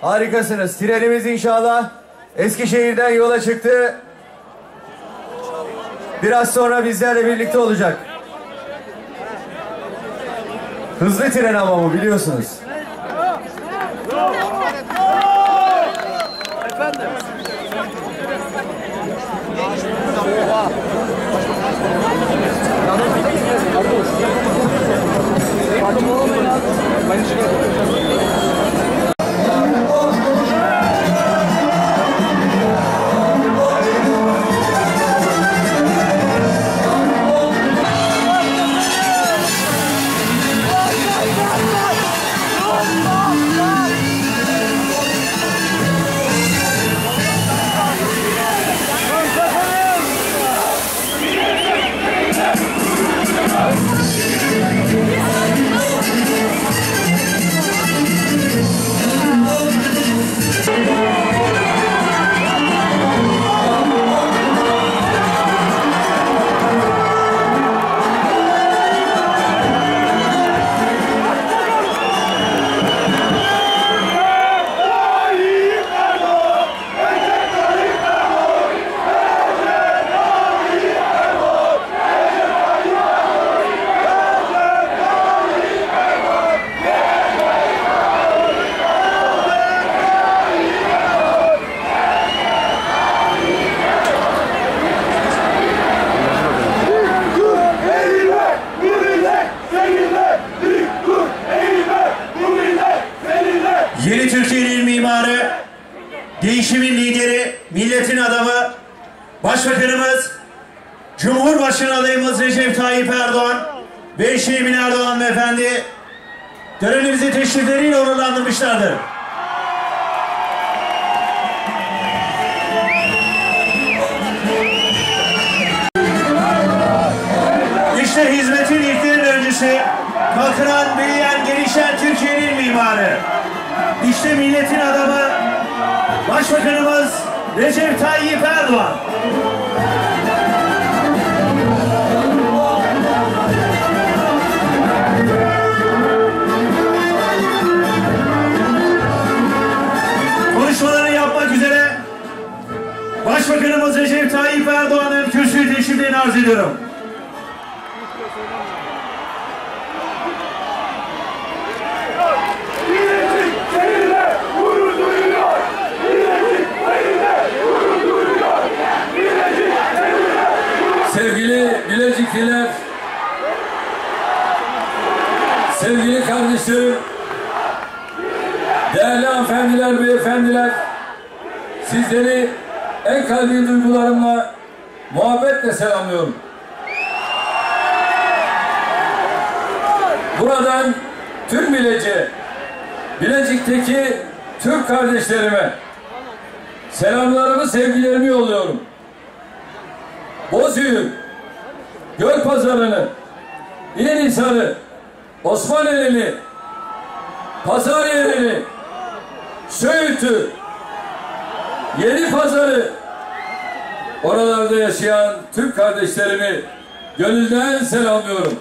Harikasınız. Trenimiz inşallah Eskişehir'den yola çıktı. Biraz sonra bizlerle birlikte olacak. Hızlı tren ama bu biliyorsunuz. Yeni değişimin lideri, milletin adamı, Başbakanımız, Cumhurbaşkanı adayımız Recep Tayyip Erdoğan ve eşi Erdoğan Beyefendi törenimizi teşrifleriyle onurlandırmışlardır. İşte hizmetin ilklerin öncüsü, kalkınan, büyüyen, gelişen Türkiye'nin mimarı. İşte milletin adamı, Başbakanımız Recep Tayyip Erdoğan. Değerli hanımefendiler, beyefendiler, sizleri en kalbi duygularımla, muhabbetle selamlıyorum. Buradan tüm Bilecik'e, Bilecik'teki Türk kardeşlerime selamlarımı, sevgilerimi yolluyorum. Bozüyük, Gölpazarı'nı, İnhisar'ı, Osmaneli'ni, Pazaryerini, Söğüt'ü, Yeni Pazarı, oralarda yaşayan Türk kardeşlerimi gönülden selamlıyorum.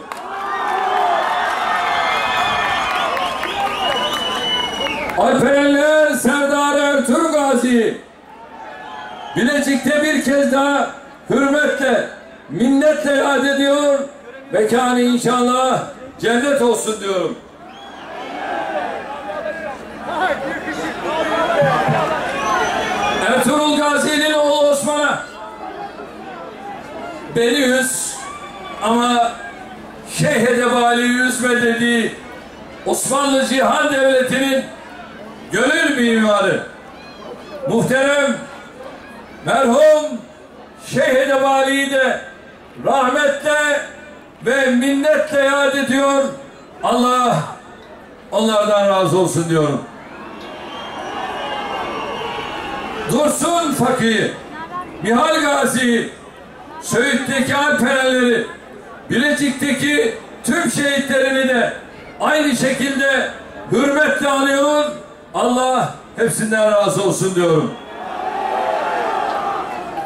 Alperenler Serdar Ertuğrul Gazi, Bilecik'te bir kez daha hürmetle, minnetle yad ediyor. Mekanı inşallah cennet olsun diyorum. Ertuğrul Gazi'nin oğlu Osman'a beni üz ama Şeyh Edebali üzme dediği Osmanlı Cihan Devleti'nin gönül mimarı muhterem merhum Şeyh Edebali'yi de rahmetle ve minnetle yad ediyor. Allah onlardan razı olsun diyorum. Dursun Fakir, Mihal Gazi, Söğüt'teki Alperenleri, Bilecik'teki tüm şehitlerini de aynı şekilde hürmetle anıyor. Allah hepsinden razı olsun diyorum.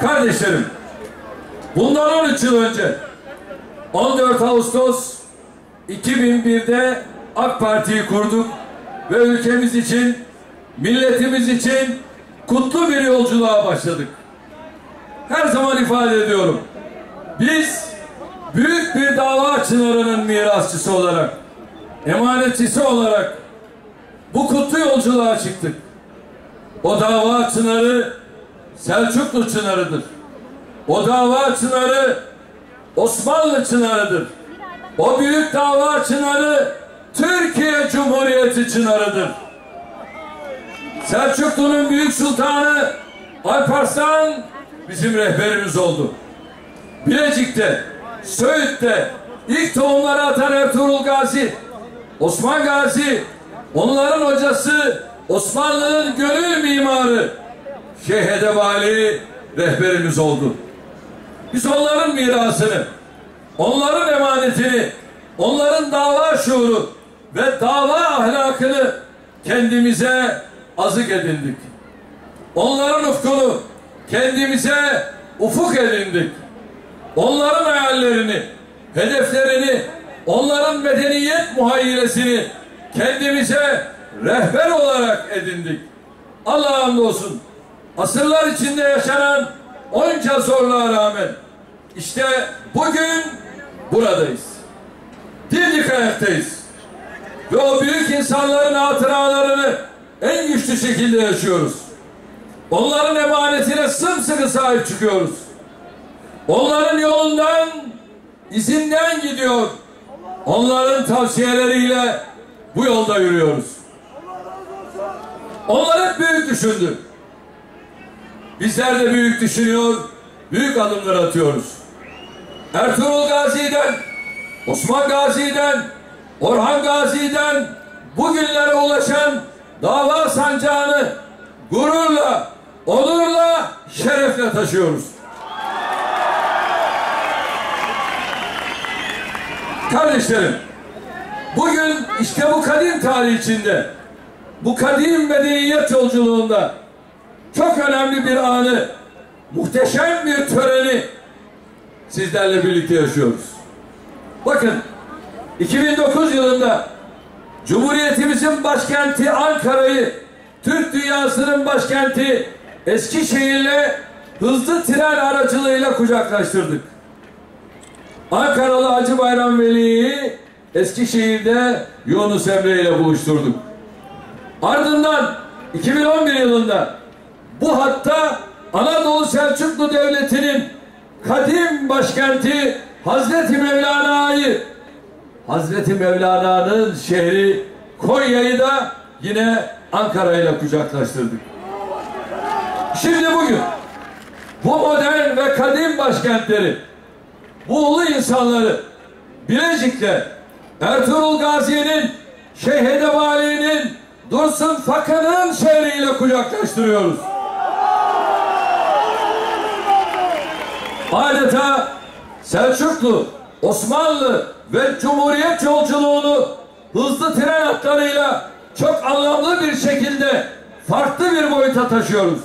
Kardeşlerim, bundan 13 yıl önce 14 Ağustos 2001'de AK Parti'yi kurduk ve ülkemiz için milletimiz için kutlu bir yolculuğa başladık. Her zaman ifade ediyorum. Biz büyük bir dava çınarının mirasçısı olarak, emanetçisi olarak bu kutlu yolculuğa çıktık. O dava çınarı Selçuklu çınarıdır. O dava çınarı Osmanlı çınarıdır. O büyük dava çınarı Türkiye Cumhuriyeti çınarıdır. Selçuklu'nun büyük sultanı Alparslan bizim rehberimiz oldu. Bilecik'te, Söğüt'te ilk tohumları atan Ertuğrul Gazi, Osman Gazi, onların hocası Osmanlı'nın gönül mimarı Şeyh Edebali rehberimiz oldu. Biz onların mirasını, onların emanetini, onların dava şuuru ve dava ahlakını kendimize azık edindik. Onların ufkunu kendimize ufuk edindik. Onların hayallerini, hedeflerini, onların medeniyet muhayyilesini kendimize rehber olarak edindik. Allah'a hamdolsun. Asırlar içinde yaşanan onca zorluğa rağmen işte bugün buradayız. Dimdik ayaktayız. Ve o büyük insanların hatıralarını en güçlü şekilde yaşıyoruz. Onların emanetine sımsıkı sahip çıkıyoruz. Onların yolundan, izinden gidiyor. Onların tavsiyeleriyle bu yolda yürüyoruz. Onlar hep büyük düşündü. Bizler de büyük düşünüyor, büyük adımlar atıyoruz. Ertuğrul Gazi'den, Osman Gazi'den, Orhan Gazi'den bugünlere ulaşan dava sancağını gururla, onurla, şerefle taşıyoruz. Kardeşlerim, bugün işte bu kadim tarih içinde, bu kadim medeniyet yolculuğunda çok önemli bir anı, muhteşem bir töreni sizlerle birlikte yaşıyoruz. Bakın, 2009 yılında Cumhuriyetimizin başkenti Ankara'yı Türk dünyasının başkenti Eskişehir'le hızlı tren aracılığıyla kucaklaştırdık. Ankaralı Hacı Bayram Veli'yi Eskişehir'de Yunus Emre ile buluşturduk. Ardından 2011 yılında bu hatta Anadolu Selçuklu Devleti'nin kadim başkenti Hazreti Mevlana'yı Hazreti Mevlana'nın şehri Konya'yı da yine Ankara ile kucaklaştırdık. Şimdi bugün bu modern ve kadim başkentleri bu ulu insanları Bilecik'te Ertuğrul Gazi'nin Şeyh Edebali'nin Dursun Fakır'ın şehriyle kucaklaştırıyoruz. Adeta Selçuklu, Osmanlı ve Cumhuriyet yolculuğunu hızlı tren hatlarıyla çok anlamlı bir şekilde farklı bir boyuta taşıyoruz.